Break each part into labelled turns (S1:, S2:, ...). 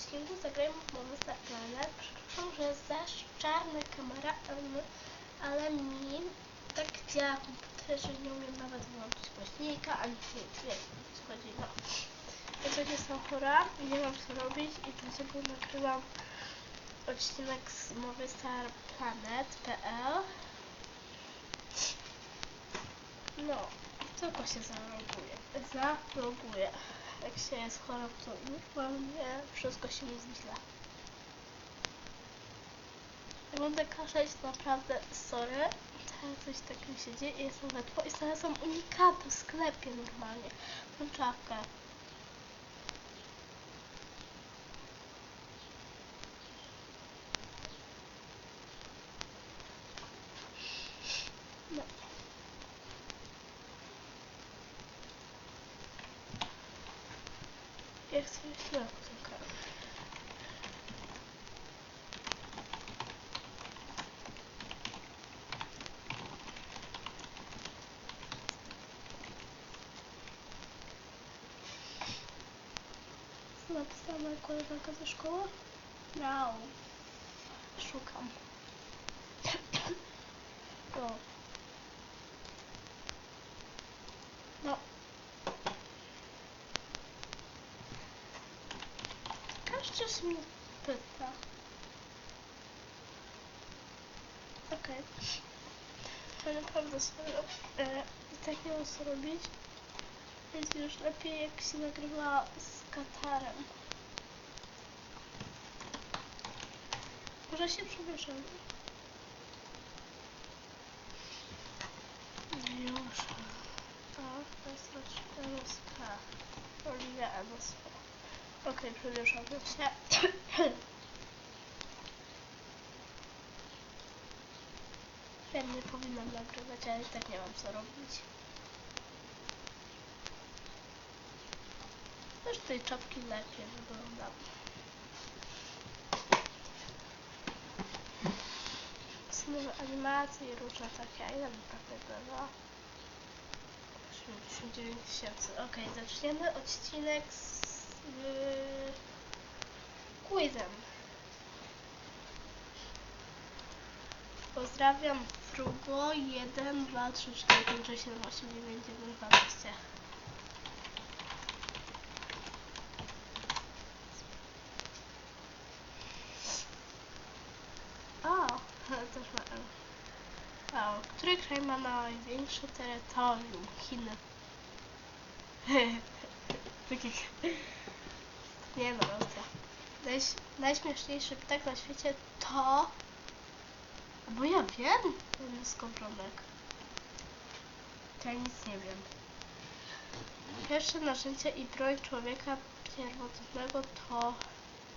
S1: odcinku zagrajmy w Monster Planet. Przepraszam, że jest za czarna kamera, ale mi tak działa komputer, że nie umiem nawet włączyć głośnika, ani nic, wiecie co chodzi, no. Ja też jestem chora i nie mam co robić i dlatego nagrywam odcinek z movistarplanet.pl No, tylko się zaloguje. Zaloguje. Jak się jest chorą, to normalnie wszystko się mi źle. Jak będę kaszleć, naprawdę sorry. Teraz coś takiego się dzieje i jestem wetło i znalazłam unikata w sklepie normalnie. Tą czapkę. esses brancos, no você Não precisava de coisa casa da escola? Não. Acho que calma. Pronto. Pyta. Okej. To naprawdę serio. E, I tak nie co robić. Więc już lepiej jak się nagrywa z Katarem. Może się przebierzemy. Już. A, wystarczy MSK. Oliwia MSK. Okej, przebierzemy się. Wiem, nie powinnam nagrywać, ale tak nie mam co robić. Też tej czapki lepiej wygląda. Są animacje i różne takie, a ile mi prawie było? 89 tysięcy. Okej, zaczniemy odcinek z quizem. Pozdrawiam Frugo 1, 2, 3, 4, 5, 6, 7, 8, 9, 9, 12. O, też ma. Wow, który kraj ma największe terytorium? Chiny. Takich. Nie Rosja. Najś, najśmieszniejszy ptak na świecie to... Bo ja wiem, ten jest skowronek. To ja nic nie wiem. Pierwsze narzędzie i broń człowieka pierwotnego to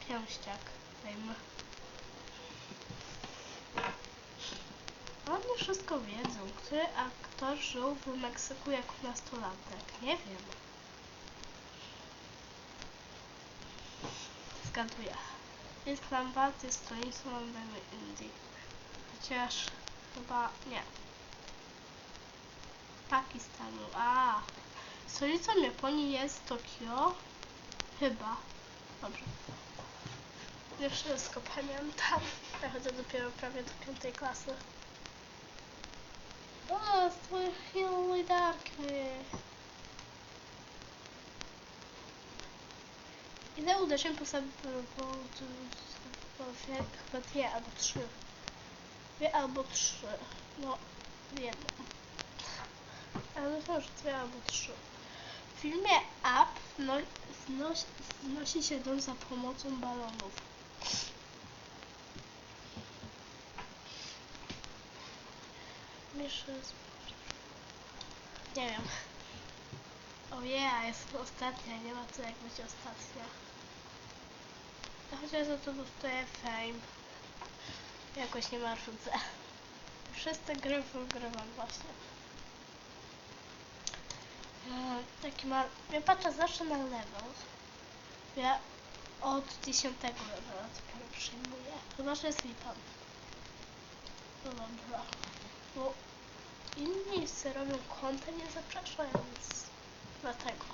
S1: pięściak. Dajmy. Oni wszystko wiedzą. Który aktor żył w Meksyku jako nastolatek? Nie wiem. Zgaduję. Islamabad jest stolicą Londynu Indii. Chociaż chyba nie. Pakistanu. A. Stolicą Japonii jest Tokio. Chyba. Dobrze. Już wszystko pamiętam. Ja chodzę dopiero prawie do piątej klasy. O, stworzyły darkny. Ile uderzeń po sobie chyba dwie albo trzy. Dwie albo trzy. No, jedną. Ale może dwie albo trzy. W filmie Up no, znosi, znosi się dom za pomocą balonów. Z... Nie wiem. Ojej, ja jestem ostatnia, nie ma co jak być ostatnia. A Chociaż za to dostaję fame. Jakoś nie martwę. Wszyscy gry wygrywam właśnie. E, Taki ma... Ja patrzę zawsze na level. Ja od 10 levela dopiero przyjmuję. Chyba, że jest VIPem. No dobra. Bo inni robią konta nie zaprzeczają, więc dlatego.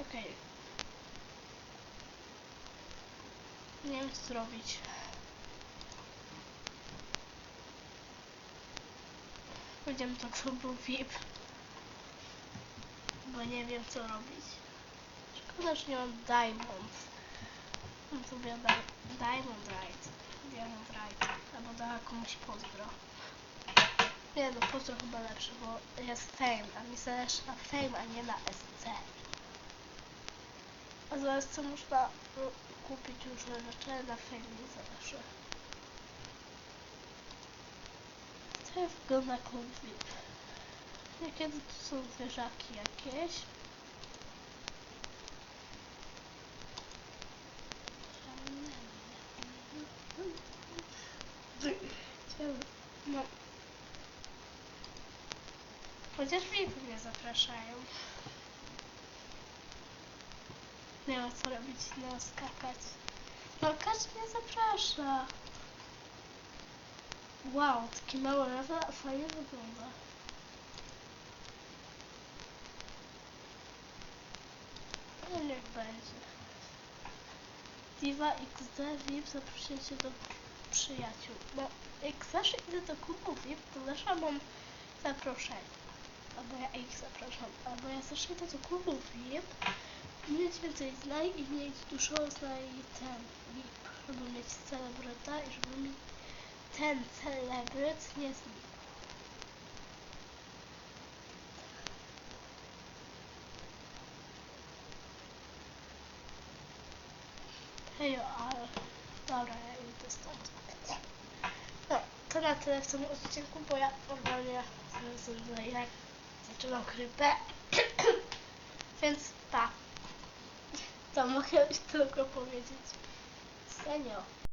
S1: Okej. Nie wiem co zrobić. Pójdziemy do klubu VIP. Bo nie wiem co robić. Szkoda, że nie mam Diamond. No to biada Diamond Ride. Diamond Ride. Albo da komuś pozdro. Nie no, pozdro chyba lepszy, bo jest Fame, a mi zależy na Fame, a nie na SC. A za SC można no, kupić różne rzeczy, ale na Fame nie zależy. Tak wygląda klub VIP. Niekiedy tu są zwierzaki jakieś. No. Chociaż mnie zapraszają. Nie ma co robić, no skakać. No każdy mnie zaprasza. Wow, taki mały level, a fajnie wygląda. No niech będzie. Diva XD VIP zaprosiłem cię do przyjaciół. No, jak zawsze idę do klubu VIP, to zawsze mam zaproszenie. Albo ja ich zapraszam. Albo ja idę do klubu VIP, mieć więcej znań i mieć dużo znań ten VIP. Żeby mieć celebryta i żeby mi ten celebryt nie znikł. Hejo, ale... Dobra, ja idę stąd. No, to na tyle w tym odcinku, bo ja normalnie zaraz jak zaczynam grypę. Więc pa. To mogę już tylko powiedzieć. Senio.